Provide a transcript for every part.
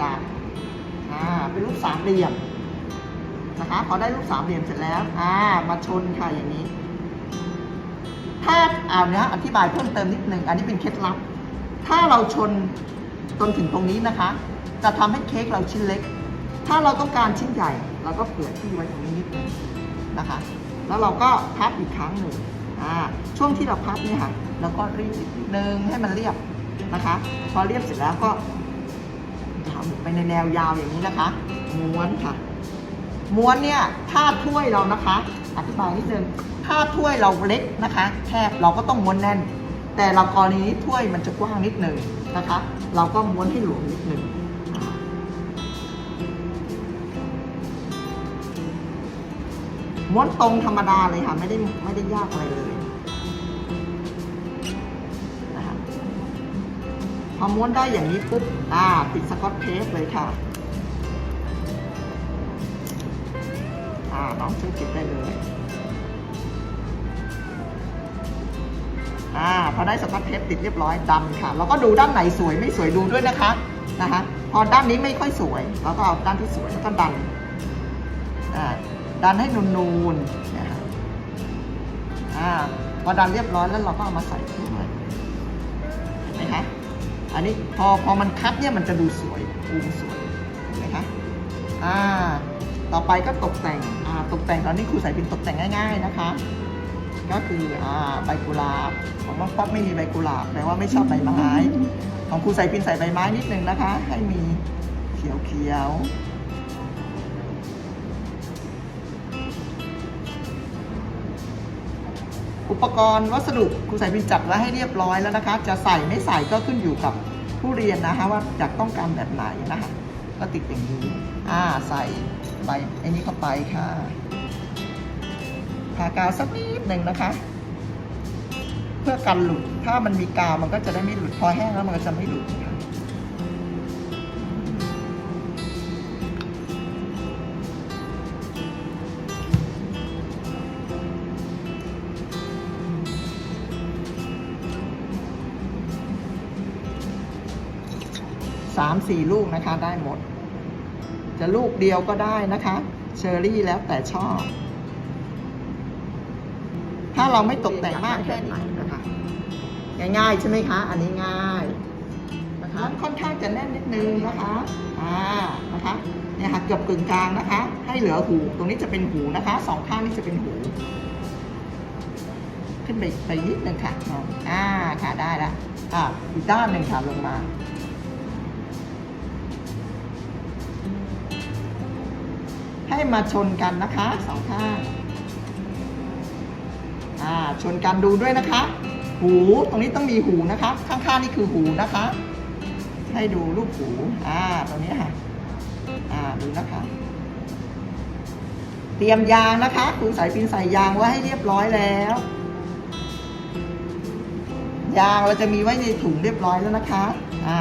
จากเป็นรูปสามเหลี่ยมนะคะพอได้รูปสามเหลี่ยมเสร็จแล้วอ่ามาชนค่ะอย่างนี้ ถ้าเอาเนี้ยอธิบายเพิ่มเติมนิดนึงอันนี้เป็นเคล็ดลับ ถ้าเราชนจนถึงตรงนี้นะคะ จะทำให้เค้กเราชิ้นเล็ก ถ้าเราต้องการชิ้นใหญ่ เราก็เผื่อที่ไว้ตรงนี้นิดนึงนะคะ แล้วเราก็พับอีกครั้งหนึ่งอ่าช่วงที่เราพับเนี่ยค่ะ แล้วก็รีดอีกนิดนึงให้มันเรียบนะคะ พอเรียบเสร็จแล้วก็ ทำไปในแนวยาวอย่างนี้นะคะ ม้วนค่ะ ม้วนเนี่ยถ้าถ้วยเรานะคะ อธิบายนิดนึงถ้าถ้วยเราเล็กนะคะแคบเราก็ต้องม้วนแน่น แต่เรากรณีนี้ถ้วยมันจะกว้างนิดนึงนะคะ เราก็ม้วนให้หลวมนิดนึงอ่าม้วนตรงธรรมดาเลยค่ะ ไม่ได้ไม่ได้ยากอะไรเลย อม้วนได้อย่างนี้ปุ๊บอ่าติดสกอตเทปเลยค่ะอ่าน้องช่วยเก็บได้เลยอ่าพอได้สกอตเทปติดเรียบร้อยดันค่ะแล้วก็ดูด้านไหนสวยไม่สวยดูด้วยนะคะนะคะ พอด้านนี้ไม่ค่อยสวยเราก็เอาด้านที่สวยแล้วก็ดันอ่าดันให้นูนๆนะคะอ่าพอดันเรียบร้อยแล้วเราก็เอามาใส่ถ้วยเห็นไหมคะ อันนี้พอพอมันคัดเนี่ยมันจะดูสวยอูมสวยเห็นไหมคะอ่าต่อไปก็ตกแต่งอ่าตกแต่งตอนนี้ครูสายพินตกแต่งง่าย ๆนะคะ ก็คืออ่าใบกุหลาบของน้องป๊อปไม่มีใบกุหลาบแปลว่าไม่ชอบใบไม้ ของครูสายพินใส่ใบไม้นิดนึงนะคะ ให้มีเขียวๆ อุปกรณ์วัสดุครูสายพินจัดไว้ให้เรียบร้อยแล้วนะคะ จะใส่ไม่ใส่ก็ขึ้นอยู่กับผู้เรียนนะคะว่าอยากต้องการแบบไหนนะคะก็ติดอย่างนี้อ่าใส่ใบไอ้นี้เข้าไปค่ะทากาวสักนิดหนึ่งนะคะ เพื่อกันหลุดถ้ามันมีกาวมันก็จะได้ไม่หลุดพอแห้งแล้วมันก็จะไม่หลุด สามสี่ลูกนะคะได้หมด จะลูกเดียวก็ได้นะคะ เชอร์รี่แล้วแต่ชอบ ถ้าเราไม่ตกแต่งมากแค่ไหนนะคะ ง่ายๆใช่ไหมคะ อันนี้ง่ายนะคะค่อนข้างจะแน่นนิดนึงนะคะ อ่า นะคะ เนี่ยค่ะเกือบกึ่งกลางนะคะ ให้เหลือหู ตรงนี้จะเป็นหูนะคะ สองข้างนี่จะเป็นหู ขึ้นไปไปนิดนึงค่ะองอ่า ค่ะได้ละอ่า อีกด้านหนึ่งค่ะลงมา มาชนกันนะคะสองข้างอ่าชนกันดูด้วยนะคะ หูตรงนี้ต้องมีหูนะคะ ข้างๆนี่คือหูนะคะ ให้ดูรูปหูอ่าตรงนี้ค่ะอ่าดูนะคะ เตรียมยางนะคะครูสายพินใส่ยางไว้ให้เรียบร้อยแล้วยางเราจะมีไว้ในถุงเรียบร้อยแล้วนะคะ อ่า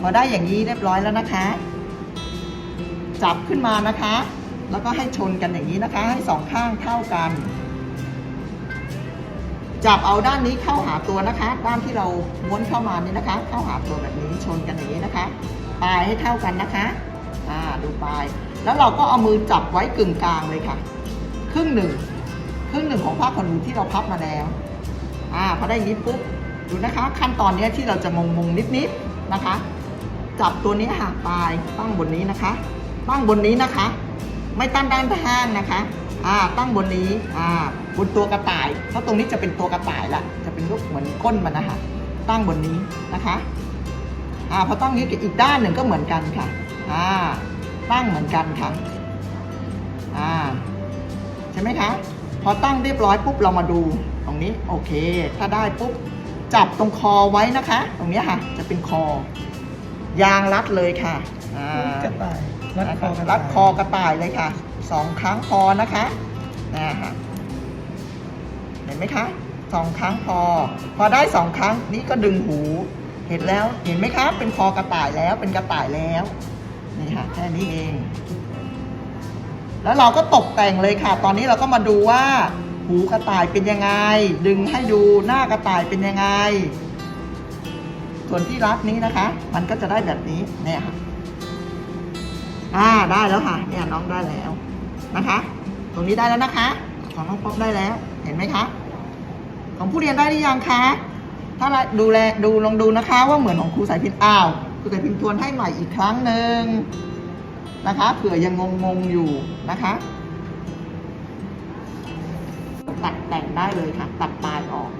พอได้อย่างนี้เรียบร้อยแล้วนะคะ จับขึ้นมานะคะ แล้วก็ให้ชนกันอย่างนี้นะคะ ให้สองข้างเท่ากัน จับเอาด้านนี้เข้าหาตัวนะคะ ด้านที่เราม้วนเข้ามานี่นะคะ เข้าหาตัวแบบนี้ชนกันอย่างนี้นะคะ ปลายให้เท่ากันนะคะ อ่าดูปลาย แล้วเราก็เอามือจับไว้กึ่งกลางเลยค่ะ ครึ่งหนึ่ง ครึ่งหนึ่งของผ้าขนหนูที่เราพับมาแล้ว อ่าพอได้อย่างนี้ปุ๊บดูนะคะ ขั้นตอนนี้ที่เราจะงงงๆนิดๆนะคะ จับตัวนี้ค่ะปลายตั้งบนนี้นะคะ ตั้งบนนี้นะคะ ไม่ตั้งด้านข้างนะคะอ่าตั้งบนนี้อ่าบนตัวกระต่ายเพราะตรงนี้จะเป็นตัวกระต่ายละจะเป็นรูปเหมือนก้นมันนะคะ ตั้งบนนี้นะคะอ่าพอตั้งนี้อีกด้านหนึ่งก็เหมือนกันค่ะอ่าตั้งเหมือนกันค่ะอ่าใช่ไหมคะพอตั้งเรียบร้อยปุ๊บเรามาดูตรงนี้โอเค ถ้าได้ปุ๊บจับตรงคอไว้นะคะ ตรงนี้ค่ะ จะเป็นคอ ยางรัดเลยค่ะอ่ากระต่าย รัดคอกระต่ายรัดคอกระต่ายเลยค่ะสองครั้งพอนะคะนะฮะเห็นไหมคะสองครั้งพอ พอได้สองครั้งนี้ก็ดึงหู เห็นแล้วเห็นไหมคะ เป็นคอกระต่ายแล้วเป็นกระต่ายแล้วนี่ค่ะแค่นี้เอง แล้วเราก็ตกแต่งเลยค่ะ ตอนนี้เราก็มาดูว่า หูกระต่ายเป็นยังไง ดึงให้ดูหน้ากระต่ายเป็นยังไง ส่วนที่รัดนี้นะคะ มันก็จะได้แบบนี้เนี่ยค่ะ อ่าได้แล้วค่ะ เนี่ยน้องได้แล้วนะคะ ตรงนี้ได้แล้วนะคะ ของน้องป๊อปได้แล้ว เห็นไหมคะ ของผู้เรียนได้หรือยังคะ ถ้าดูแลดูลองดูนะคะ ว่าเหมือนของครูสายพินอ้าวครูสายพินทวนให้ใหม่อีกครั้งหนึ่งนะคะเผื่อยังงงๆอยู่นะคะ ตัดแต่งได้เลยค่ะ ตัดปลายออก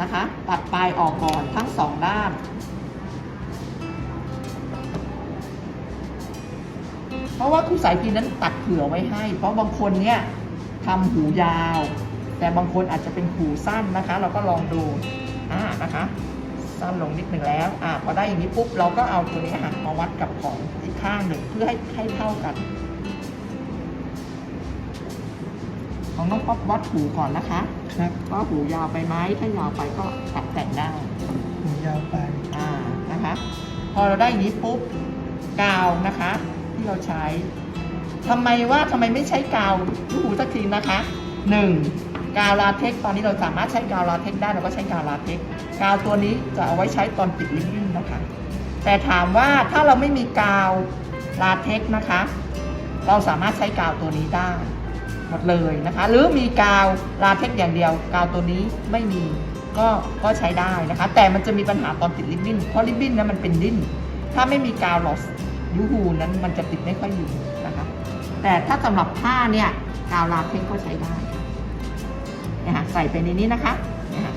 นะคะ ตัดปลายออกก่อนทั้งสองด้าน เพราะว่าครูสายพินนั้นตัดเผื่อไว้ให้ เพราะบางคนเนี่ยทำหูยาว แต่บางคนอาจจะเป็นหูสั้นนะคะ เราก็ลองดูอ่านะคะ สั้นลงนิดหนึ่งแล้วอ่าพอได้อย่างนี้ปุ๊บเราก็เอาตัวนี้ค่ะมาวัดกับของอีกข้างหนึ่งเพื่อให้ให้เท่ากัน ของน้องป๊อปวัดหูก่อนนะคะครับว่าหูยาวไปไหมถ้ายาวไปก็ตัดแต่งได้หูยาวไปอ่านะคะ พอเราได้อย่างนี้ปุ๊บกาวนะคะ ที่เราใช้ทำไมว่าทำไมไม่ใช้กาวลูกหูสักทีนะคะหนึ่งกาวลาเท็กตอนนี้เราสามารถใช้กาวลาเท็กได้เราก็ใช้กาวลาเท็กกาวตัวนี้จะเอาไว้ใช้ตอนปิดลิปบิ้นนะคะ แต่ถามว่าถ้าเราไม่มีกาวลาเท็กนะคะ เราสามารถใช้กาวตัวนี้ได้หมดเลยนะคะ หรือมีกาวลาเท็กอย่างเดียว กาวตัวนี้ไม่มีก็ก็ใช้ได้นะคะ แต่มันจะมีปัญหาตอนติดริบบิ้นเพราะริบบิ้นนั้นมันเป็นดิ้นถ้าไม่มีกาวลอ สยูฮูนั้นมันจะติดไม่ค่อยอยู่นะคะแต่ถ้าสำหรับผ้าเนี่ยกาวลาเท็กซ์ก็ใช้ได้ค่ะเนี่ยค่ะใส่ไปในนี้นะคะเนี่ยค่ะ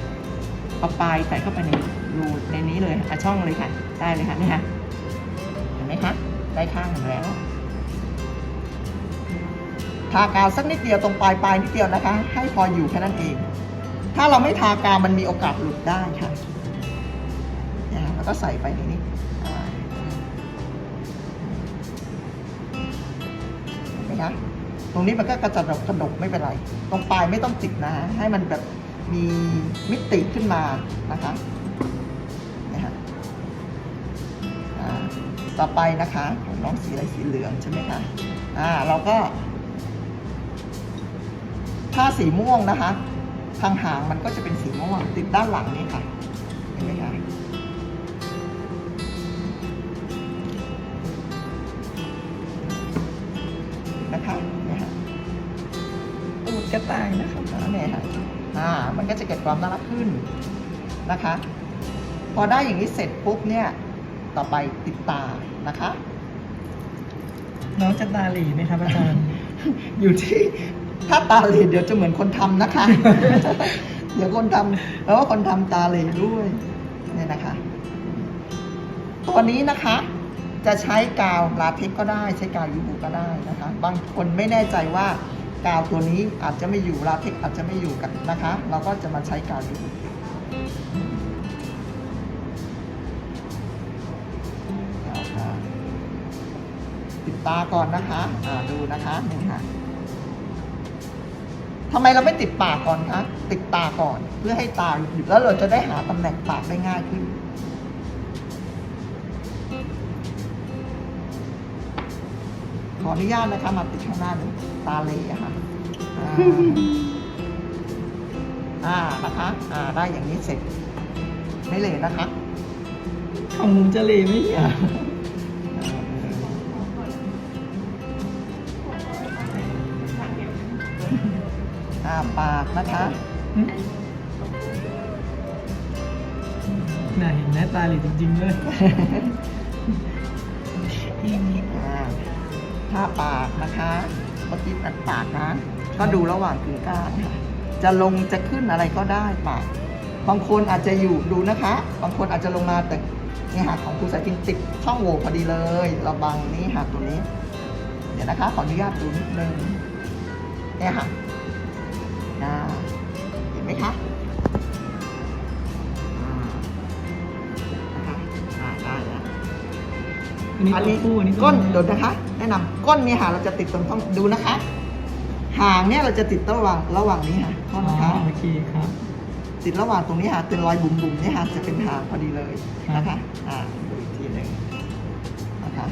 เอาปลายใส่เข้าไปในรูในนี้เลยอะช่องเลยค่ะ ได้เลยค่ะนี่ค่ะเห็นไหมคะได้ข้างหนึ่งแล้วทากาวสักนิดเดียวตรงปลายปลายนิดเดียวนะคะ ให้พออยู่แค่นั้นเอง ถ้าเราไม่ทากาวมันมีโอกาสหลุดได้ค่ะเนี่ยค่ะแล้วก็ใส่ไปในนี้ นะ ตรงนี้มันก็กระจัดกระดกไม่เป็นไร ตรงปลายไม่ต้องติดนะ ให้มันแบบมีมิติขึ้นมานะคะนี่ยค่ะต่อไปนะคะของน้องสีอะไรสีเหลืองใช่ไหมคะอ่าเราก็ถ้าสีม่วงนะคะ ทางหางมันก็จะเป็นสีม่วงติดด้านหลังนี่ค่ะเห็นไหมคะ กระต่ายนะครับอ่าเนี่ยค่ะอ่ามันก็จะเกิดความน่ารักขึ้นนะคะ พอได้อย่างนี้เสร็จปุ๊บเนี่ยต่อไปติดตานะคะ น้องจะตาหลีไหมครับอาจารย์ อยู่ที่ถ้าตาเหลเดี๋ยวจะเหมือนคนทำนะคะ เดี๋ยวคนทำแล้วก็คนทำตาเหลด้วยเนี่ยนะคะ ตัวนี้นะคะจะใช้กาวลาเท็กซ์ก็ได้ ใช้กาวยูบูก็ได้นะคะ บางคนไม่แน่ใจว่า กาวตัวนี้อาจจะไม่อยู่ลาเท็กอาจจะไม่อยู่กันนะคะ เราก็จะมาใช้กาวยูบูเอาค่ะปิดตาก่อนนะคะอ่าดูนะคะนี่ค่ะทำไมเราไม่ติดปากก่อนคะ ติดตาก่อนเพื่อให้ตาหยุดแล้วเราจะได้หาตำแหน่งปากได้ง่ายขึ้น ออนุญาตนะคะมาติดข้างหน้าหนึ่งตาเลอะค่ะอ่าอ่านะคะ อ่าได้อย่างนี้เสร็จ ไม่เลยนะคะของหนูจะเหลไหมเนี่ยอ่าปากนะคะน่าเห็นหน้าตาหลีจริงๆเลย อ่าถ้าปากนะคะเมื่อกี้ตัดปากนะ ก็ดูระหว่างกึ่งกลางค่ะ จะลงจะขึ้นอะไรก็ได้ปาก บางคนอาจจะอยู่ดูนะคะ บางคนอาจจะลงมาแต่เนี่ยค่ะของครูสายพินติดช่องโหว่พอดีเลยเราบังนี่ค่ะตัวนี้ เดี๋ยวนะคะ ขออนุญาตดูนิดนึงเนี่ยค่ะอ่าเห็นไหมคะอ่านะคะอ่าได้แล้วอันนี้อันตัวนี้คู่อันนี้ตัวก้นเมียเดี๋ยวนะคะแนะนำก้นเนี่ยค่ะเราจะติดตรงท้องดูนะคะ หางเนี่ยเราจะติดระหว่างระหว่างนี้ค่ะโทอ๋ษอนะคะโอเคครับติดระหว่างตรงนี้ค่ะเป็นรอยบุ๋มๆเนี่ยค่ะจะเป็นหางพอดีเลยนะคะอ่าดูอีกทีหนึ่งนะคะ